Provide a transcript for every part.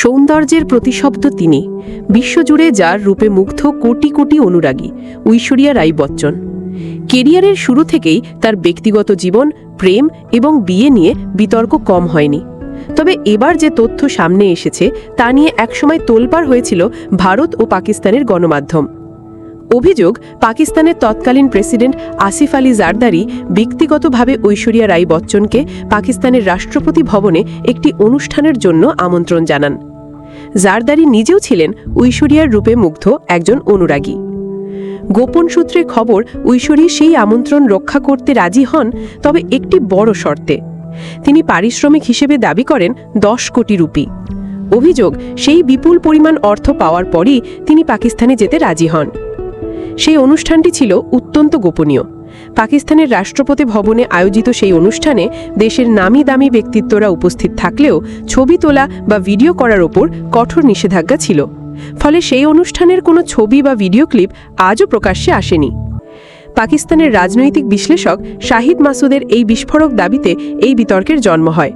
সৌন্দর্যের প্রতিশব্দ তিনি। বিশ্বজুড়ে যার রূপে মুগ্ধ কোটি কোটি অনুরাগী, ঐশ্বরিয়া রাই বচ্চন। কেরিয়ারের শুরু থেকেই তার ব্যক্তিগত জীবন, প্রেম এবং বিয়ে নিয়ে বিতর্ক কম হয়নি। তবে এবার যে তথ্য সামনে এসেছে, তা নিয়ে একসময় তোলপাড় হয়েছিল ভারত ও পাকিস্তানের গণমাধ্যম। অভিযোগ, পাকিস্তানের তৎকালীন প্রেসিডেন্ট আসিফ আলী জারদারি ব্যক্তিগতভাবে ঐশ্বরিয়া রাই বচ্চনকে পাকিস্তানের রাষ্ট্রপতি ভবনে একটি অনুষ্ঠানের জন্য আমন্ত্রণ জানান। জারদারি নিজেও ছিলেন ঐশ্বরিয়ার রূপে মুগ্ধ একজন অনুরাগী। গোপন সূত্রে খবর, ঐশ্বরী সেই আমন্ত্রণ রক্ষা করতে রাজি হন, তবে একটি বড় শর্তে। তিনি পারিশ্রমিক হিসেবে দাবি করেন দশ কোটি রুপি। অভিযোগ, সেই বিপুল পরিমাণ অর্থ পাওয়ার পরই তিনি পাকিস্তানে যেতে রাজি হন। সেই অনুষ্ঠানটি ছিল অত্যন্ত গোপনীয়। পাকিস্তানের রাষ্ট্রপতি ভবনে আয়োজিত সেই অনুষ্ঠানে দেশের নামি দামি ব্যক্তিত্বরা উপস্থিত থাকলেও ছবি তোলা বা ভিডিও করার ওপর কঠোর নিষেধাজ্ঞা ছিল। ফলে সেই অনুষ্ঠানের কোনো ছবি বা ভিডিও ক্লিপ আজও প্রকাশ্যে আসেনি। পাকিস্তানের রাজনৈতিক বিশ্লেষক শাহিদ মাসুদের এই বিস্ফোরক দাবিতে এই বিতর্কের জন্ম হয়।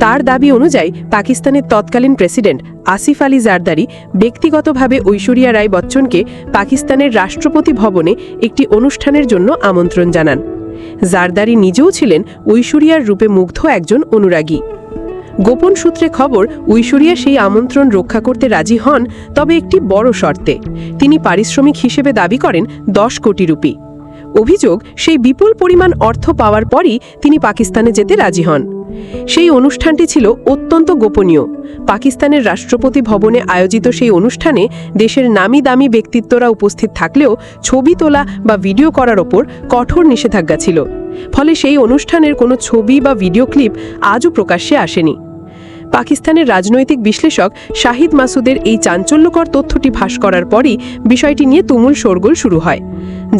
তার দাবি অনুযায়ী পাকিস্তানের তৎকালীন প্রেসিডেন্ট আসিফ আলী জারদারি ব্যক্তিগতভাবে ঐশ্বরিয়া রায় বচ্চনকে পাকিস্তানের রাষ্ট্রপতি ভবনে একটি অনুষ্ঠানের জন্য আমন্ত্রণ জানান। জারদারি নিজেও ছিলেন ঐশ্বরিয়ার রূপে মুগ্ধ একজন অনুরাগী। গোপন সূত্রে খবর, ঐশ্বরিয়া সেই আমন্ত্রণ রক্ষা করতে রাজি হন, তবে একটি বড় শর্তে। তিনি পারিশ্রমিক হিসেবে দাবি করেন দশ কোটি রুপি। অভিযোগ, সেই বিপুল পরিমাণ অর্থ পাওয়ার পরই তিনি পাকিস্তানে যেতে রাজি হন। সেই অনুষ্ঠানটি ছিল অত্যন্ত গোপনীয়। পাকিস্তানের রাষ্ট্রপতি ভবনে আয়োজিত সেই অনুষ্ঠানে দেশের নামি দামি ব্যক্তিত্বরা উপস্থিত থাকলেও ছবি তোলা বা ভিডিও করার ওপর কঠোর নিষেধাজ্ঞা ছিল। ফলে সেই অনুষ্ঠানের কোনো ছবি বা ভিডিও ক্লিপ আজও প্রকাশ্যে আসেনি। পাকিস্তানের রাজনৈতিক বিশ্লেষক শাহিদ মাসুদের এই চাঞ্চল্যকর তথ্যটি ফাঁস করার পরই বিষয়টি নিয়ে তুমুল শোরগোল শুরু হয়।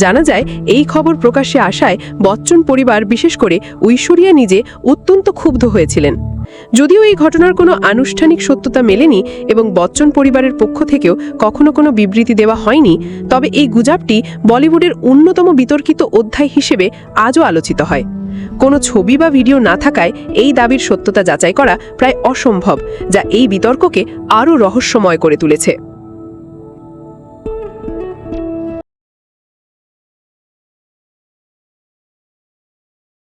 জানা যায়, এই খবর প্রকাশ্যে আসায় বচ্চন পরিবার, বিশেষ করে ঐশ্বরিয়া নিজে, অত্যন্ত ক্ষুব্ধ হয়েছিলেন। যদিও এই ঘটনার কোনো আনুষ্ঠানিক সত্যতা মেলেনি এবং বচ্চন পরিবারের পক্ষ থেকেও কখনো কোনো বিবৃতি দেওয়া হয়নি, তবে এই গুজবটি বলিউডের অন্যতম বিতর্কিত অধ্যায় হিসেবে আজও আলোচিত হয়। কোনো ছবি বা ভিডিও না থাকায় এই দাবির সত্যতা যাচাই করা প্রায় অসম্ভব, যা এই বিতর্ককে আরও রহস্যময় করে তুলেছে।